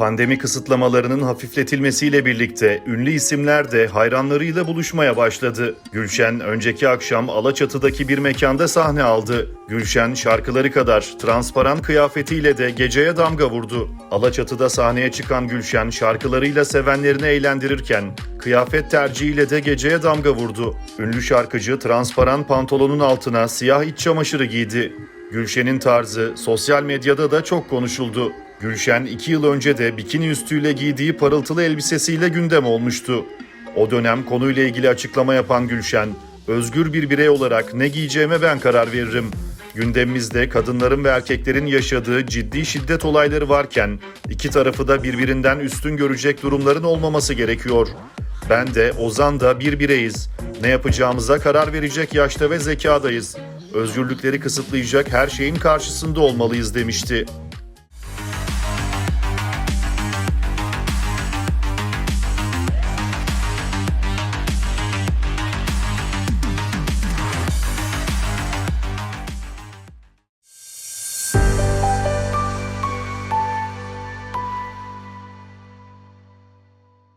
Pandemi kısıtlamalarının hafifletilmesiyle birlikte ünlü isimler de hayranlarıyla buluşmaya başladı. Gülşen önceki akşam Alaçatı'daki bir mekanda sahne aldı. Gülşen şarkıları kadar transparan kıyafetiyle de geceye damga vurdu. Alaçatı'da sahneye çıkan Gülşen şarkılarıyla sevenlerini eğlendirirken kıyafet tercihiyle de geceye damga vurdu. Ünlü şarkıcı transparan pantolonun altına siyah iç çamaşırı giydi. Gülşen'in tarzı sosyal medyada da çok konuşuldu. Gülşen iki yıl önce de bikini üstüyle giydiği parıltılı elbisesiyle gündem olmuştu. O dönem konuyla ilgili açıklama yapan Gülşen, özgür bir birey olarak ne giyeceğime ben karar veririm. Gündemimizde kadınların ve erkeklerin yaşadığı ciddi şiddet olayları varken iki tarafı da birbirinden üstün görecek durumların olmaması gerekiyor. Ben de Ozan da bir bireyiz. Ne yapacağımıza karar verecek yaşta ve zekadayız. Özgürlükleri kısıtlayacak her şeyin karşısında olmalıyız demişti.